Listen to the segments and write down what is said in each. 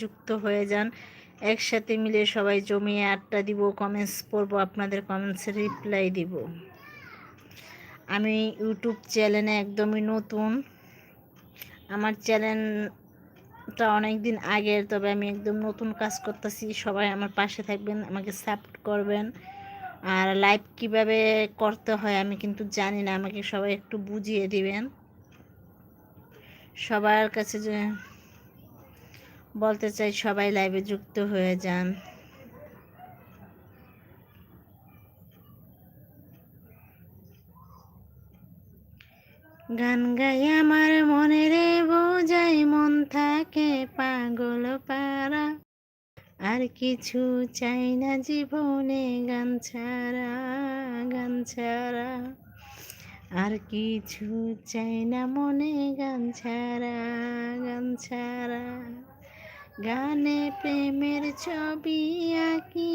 যুক্ত হয়ে যান। একসাথে মিলে সবাই জমিয়ে আড্ডা দিব কমেন্টস পড়ব, আপনাদের কমেন্টসে রিপ্লাই দিব। আমি ইউটিউব চ্যানেলে একদমই নতুন। আমার চ্যানেলটা অনেক দিন আগের, তবে আমি একদম নতুন কাজ করতেছি। সবাই আমার পাশে থাকবেন, আমাকে সাপোর্ট করবেন। আর লাইভ কীভাবে করতে হয় আমি কিন্তু জানি না, আমাকে সবাই একটু বুঝিয়ে দিবেন। সবার কাছে যে বলতে চাই, সবাই লাইভে যুক্ত হয়ে যান। গান গাই আমার মনে রে, বোঝাই মন থাকে পাগল পারা আর কিছু চাই না জীবনে গান ছাড়া গান ছাড়া। আর কিছু চাই না মনে গান ছাড়া গান ছাড়া। গানে প্রেমের ছবি আঁকি।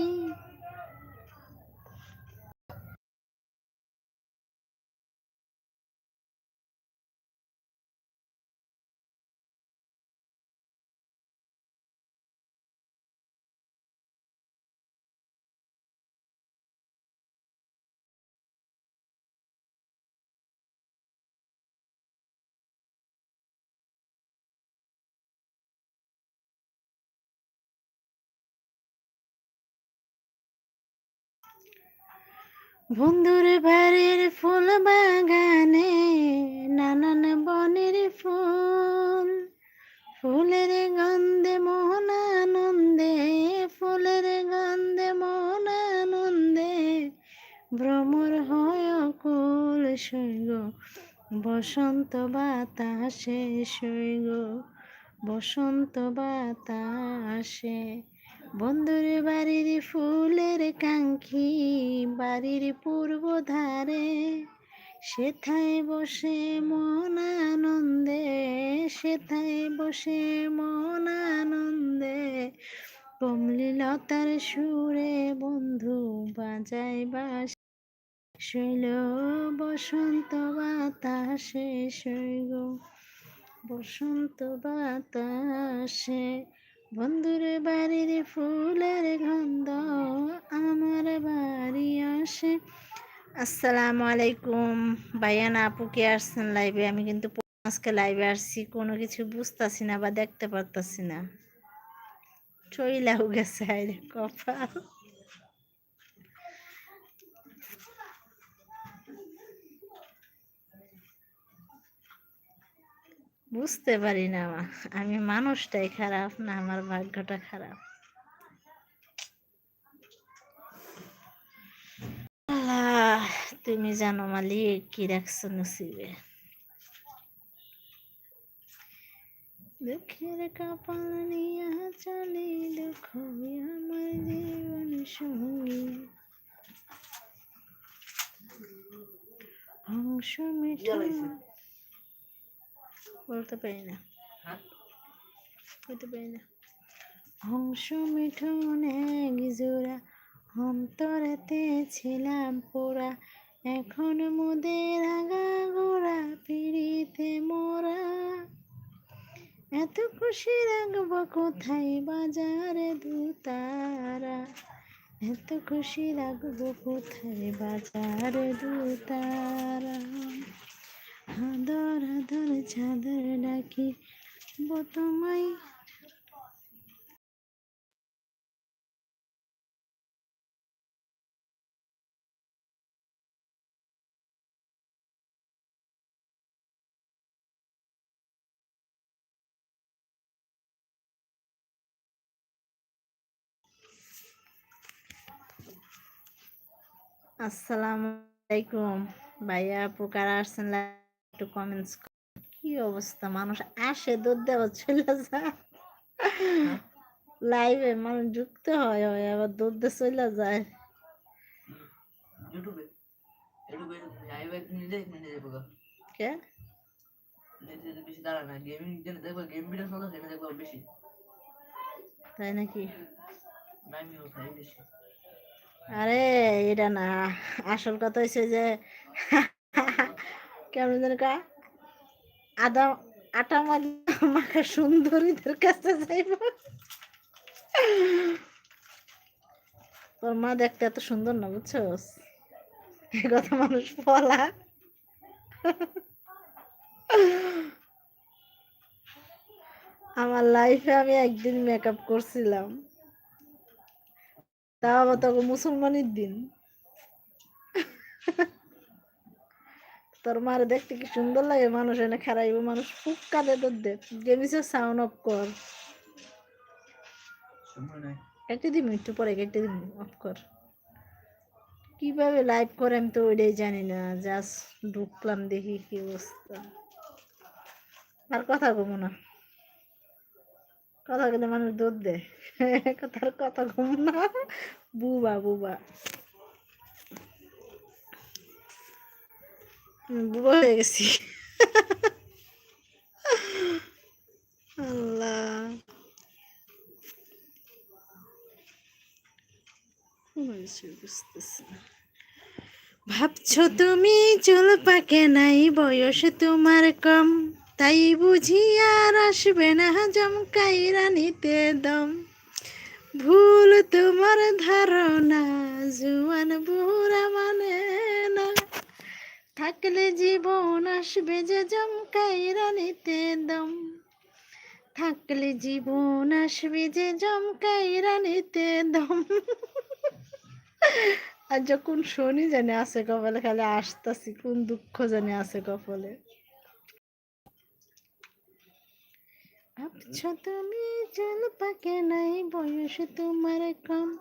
বন্ধুর বাড়ির ফুল বাগানে, নানান বনের ফুল। ফুলের গন্ধে মোহন আনন্দে, ফুলের গন্ধে মোহন আনন্দে, ভ্রমর হয় কুল সৈগ বসন্ত বাতাসে সৈগ বসন্ত বাতাসে বন্ধুর বাড়ির ফুলের কাঙ্ক্ষী, বাড়ির পূর্ব ধারে। সেথায় বসে মন আনন্দে, সেথায় বসে মন আনন্দে। কমলিলতার সুরে বন্ধু বাজায় বাস, শৈল বসন্ত বাতাসে, শৈল বসন্ত বাতাসে। বন্ধুর বাড়ির ফুলের গন্ধ আমার বাড়ি আসে। আসসালামু আলাইকুম। ভাইয়ান আপু কে আসছেন লাইভে আমি কিন্তু আজকে লাইভে আসছি, কোনো কিছু বুঝতেছি না বা দেখতে পারতাছি না। চইলাও গেছে আরে কপাল। বুঝতে পারি না আমি মানুষটাই খারাপ না আমার ভাগ্যটা খারাপ? তুমি জানো মালিক, কি রাখছো নসিবে? দুঃখের কপাল নিয়ে চলি দুঃখ আমার জীবন সঙ্গী। অংশ মিঠা বলতে পারি না। বলতে পারি না। হংস মিঠুন এক জোড়া অন্তরেতে ছিলাম পোড়া। এখন মোদের আগা গোড়া পিড়িতে মোরা। এত খুশি রাখব কোথায় বাজারে দুতারা? এত খুশি রাখব কোথায় বাজারে দুতারা? আদর আদর চাদর ডাকি তোমায় আসসালামু আলাইকুম। ভাইয়া আপু কারা আসছেন একটু কমেন্টস কি অবস্থা? মানুষ আসে দুধ দেওয়া চলে যায়। লাইভে মানুষ যুক্ত হয় হয় আবার দুধ দিয়ে চলে যায়। কে? তাই নাকি? আরে এটা না। আসল কথা হয়েছে যে কেমন যেন কা আদা, আটা মাখা সুন্দরীদের কাছে যাইব। তোর মা দেখতে এত সুন্দর না, বুঝছস? এ কথা মানুষ বলা। আমার লাইফে আমি একদিন মেকআপ করছিলাম। তাও আবার তখন মুসলমানের দিন। তোর মারে দেখতে কি সুন্দর লাগে? মানুষ এনে খারাইব মানুষ খুব কাঁদে তোর দে গেমিসে সাউন্ড অফ কর। কেটে দিবি একটু পরে কেটে দিবি অফ কর। কীভাবে লাইভ করে আমি তো ওইটাই জানি না। জাস্ট ঢুকলাম দেখি কি অবস্থা। আর কথা কমো না। কথা বলে মানুষ দুধ দেয়। কথার কথা কম না। বুবা বুবা। গেছি। আল্লাহ। ভাবছ তুমি চুল পাকে নাই, বয়স তোমার কম। তাই বুঝি আর আসবে না জমকাইরা নিতে দম। ভুল তোমার ধারণা, জুয়ান বুড়া মানে না। থাকলে জীবন আসবে যে জমকাইরা নিতে দম। থাকলে জীবন আসবে যে জমকাইরা নিতে দম। আর যখন শনি জানে আছে কপালে খালি আসতাছি, কোন দুঃখ জানে আছে কপালে। ভাবছ তুমি চল পাকে নাই, বয়স তোমার কম।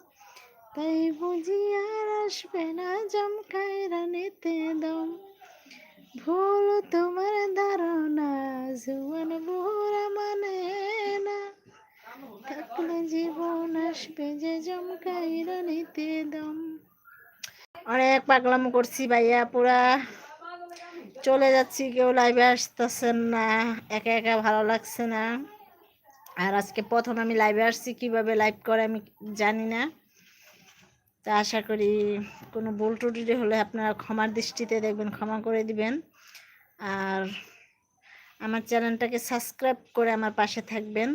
তাই বুঝি আর আসবে না জমকায় রানিতে দম। ভুল তোমার ধারণা, জুয়ান বুড়া মানে না। থাকলে জীবন আসবে যে জমকাই রানিতে দম। অনেক পাগলাম করছি ভাইয়া, পুরা। চলে যাচ্ছি, কেউ লাইভে আসতেছেন না, একা একা ভালো লাগছে না। আর আজকে প্রথম আমি লাইভে আসছি, কীভাবে লাইভ করে আমি জানি না। তা আশা করি কোনো ভুল ত্রুটি হলে আপনারা ক্ষমার দৃষ্টিতে দেখবেন, ক্ষমা করে দিবেন। আর আমার চ্যানেলটাকে সাবস্ক্রাইব করে আমার পাশে থাকবেন।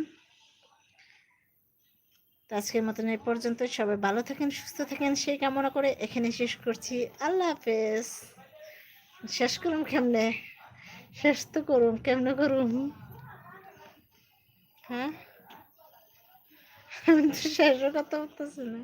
তো আজকের মতন এই পর্যন্ত। সবাই ভালো থাকেন, সুস্থ থাকেন, সেই কামনা করে এখানে শেষ করছি। আল্লাহ হাফেজ। শেষ করুন কেমনে? শেষ তো করুন কেমনে করুন হ্যাঁ? আমি তো শেষের কথা বলতেছি না।